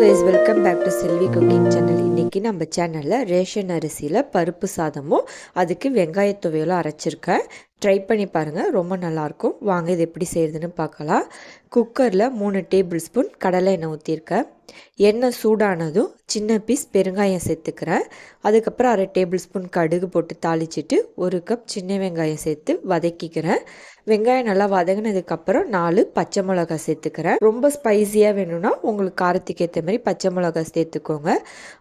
Guys welcome back to Selvi cooking channel இன்றைக்கி நம்ம சேனலில் ரேஷன் அரிசியில் பருப்பு சாதமும் அதுக்கு வெங்காய துவையலும் அரைச்சிருக்கேன். ட்ரை பண்ணி பாருங்கள் ரொம்ப நல்லாயிருக்கும் வாங்க இது எப்படி செய்கிறதுன்னு பார்க்கலாம். குக்கரில் மூணு டேபிள் ஸ்பூன் கடலை எண்ணெய் ஊற்றிருக்கேன் எண்ணெய் சூடானதும் சின்ன பீஸ் பெருங்காயம் சேர்த்துக்கிறேன். அதுக்கப்புறம் அரை டேபிள் ஸ்பூன் கடுகு போட்டு தாளிச்சிட்டு ஒரு கப் சின்ன வெங்காயம் சேர்த்து வதக்கிக்கிறேன். வெங்காயம் நல்லா வதங்கினதுக்கப்புறம் நாலு பச்சை மிளகாய் சேர்த்துக்கிறேன். ரொம்ப ஸ்பைஸியாக வேணும்னா உங்களுக்கு காரத்துக்கு ஏற்ற மாதிரி பச்சை மிளகாய் சேர்த்துக்கோங்க.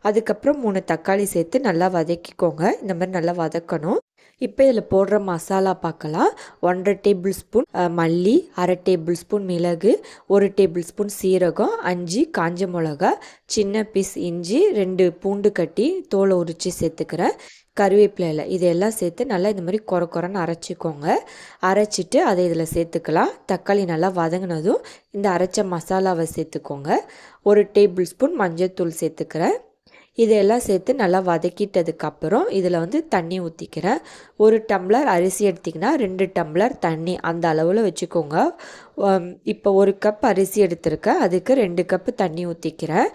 அதுக்கப்புறம் மூணு தக்காளி சேர்த்து நல்லா வதக்கிக்கோங்க. இந்த மாதிரி நல்லா வதக்கணும். இப்போ இதில் போடுற மசாலா பார்க்கலாம் ஒன்றரை டேபிள் ஸ்பூன் மல்லி அரை டேபிள் ஸ்பூன் மிளகு ஒரு டேபிள் ஸ்பூன் சீரகம் அஞ்சு காஞ்ச மிளகா சின்ன பீஸ் இஞ்சி ரெண்டு பூண்டு கட்டி தோலை உரித்து சேர்த்துக்கிறேன். கருவேப்பிலையில் இதையெல்லாம் சேர்த்து நல்லா இந்த மாதிரி குறை குறைன்னு அரைச்சிக்கோங்க. அரைச்சிட்டு அதை இதில் சேர்த்துக்கலாம். தக்காளி நல்லா வதங்கினதும் இந்த அரைச்ச மசாலாவை சேர்த்துக்கோங்க. ஒரு டேபிள் ஸ்பூன் மஞ்சள் தூள் சேர்த்துக்கிறேன். இதையெல்லாம் சேர்த்து நல்லா வதக்கிட்டதுக்கப்புறம் இதில் வந்து தண்ணி ஊற்றிக்கிறேன் ஒரு டம்ளர் அரிசி எடுத்திங்கன்னா ரெண்டு டம்ளர் தண்ணி அந்த அளவில் வச்சுக்கோங்க. இப்போ ஒரு கப் அரிசி எடுத்திருக்கேன். அதுக்கு ரெண்டு கப்பு தண்ணி ஊற்றிக்கிறேன்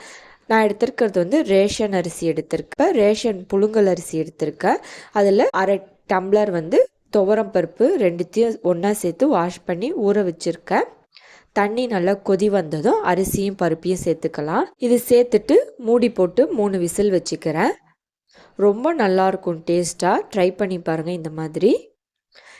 நான் எடுத்திருக்கிறது வந்து ரேஷன் அரிசி எடுத்திருக்கேன். ரேஷன் புழுங்கல் அரிசி எடுத்திருக்கேன். அதில் அரை டம்ளர் வந்து துவரம் பருப்பு ரெண்டுத்தையும் ஒன்றா சேர்த்து வாஷ் பண்ணி ஊற வச்சுருக்கேன். தண்ணி நல்லா கொதி வந்ததும் அரிசியும் பருப்பையும் சேர்த்துக்கலாம். இது சேர்த்துட்டு மூடி போட்டு மூணு விசில் வச்சுக்கிறேன். ரொம்ப நல்லாயிருக்கும் டேஸ்ட்டாக ட்ரை பண்ணி பாருங்கள் இந்த மாதிரி.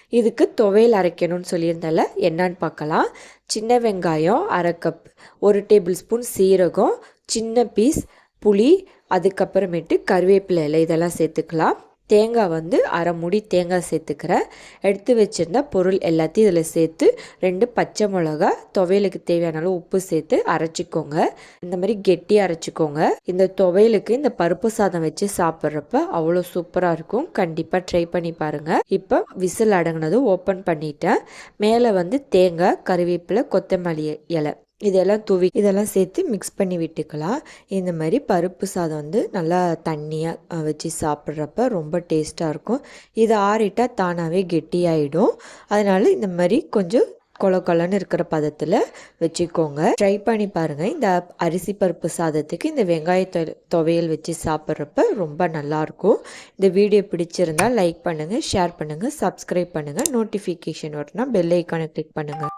இதுக்கு துவையல் அரைக்கணும்னு சொல்லியிருந்தால என்னன்னு பார்க்கலாம். சின்ன வெங்காயம் அரை கப் ஒரு டேபிள் ஸ்பூன் சீரகம் சின்ன பீஸ் புளி அதுக்கப்புறமேட்டு கருவேப்பிலை இலை இதெல்லாம் சேர்த்துக்கலாம். தேங்காய் வந்து அரை முடி தேங்காய் சேர்த்துக்கிறேன் எடுத்து வச்சுருந்த பொருள் எல்லாத்தையும் இதில் சேர்த்து ரெண்டு பச்சை மிளகா துவையலுக்கு தேவையான அளவு உப்பு சேர்த்து அரைச்சிக்கோங்க. இந்த மாதிரி கெட்டி அரைச்சிக்கோங்க. இந்த துவையலுக்கு இந்த பருப்பு சாதம் வச்சு சாப்பிட்றப்ப அவ்வளோ சூப்பராக இருக்கும். கண்டிப்பாக ட்ரை பண்ணி பாருங்கள் இப்போ விசில் அடங்கினதும் ஓப்பன் பண்ணிட்டேன். மேலே வந்து தேங்காய் கருவேப்பிலை கொத்தமல்லி இலை. இதெல்லாம் தூவி இதெல்லாம் சேர்த்து மிக்ஸ் பண்ணி விட்டுக்கலாம். இந்த மாதிரி பருப்பு சாதம் வந்து நல்லா தண்ணியாக வச்சு சாப்பிட்றப்ப ரொம்ப டேஸ்ட்டாக இருக்கும். இது ஆறிட்டால் தானாகவே கெட்டியாயிடும். அதனால் இந்த மாதிரி கொஞ்சம் கொல கொலன்னு இருக்கிற பதத்தில் வச்சுக்கோங்க. ட்ரை பண்ணி பாருங்கள் இந்த அரிசி பருப்பு சாதத்துக்கு இந்த வெங்காய துவையல் வச்சு சாப்பிட்றப்ப ரொம்ப நல்லாயிருக்கும். இந்த வீடியோ பிடிச்சிருந்தால் லைக் பண்ணுங்கள் ஷேர் பண்ணுங்கள் சப்ஸ்கிரைப் பண்ணுங்கள் நோட்டிஃபிகேஷன் வரணும்னா பெல் ஐக்கானை கிளிக் பண்ணுங்கள்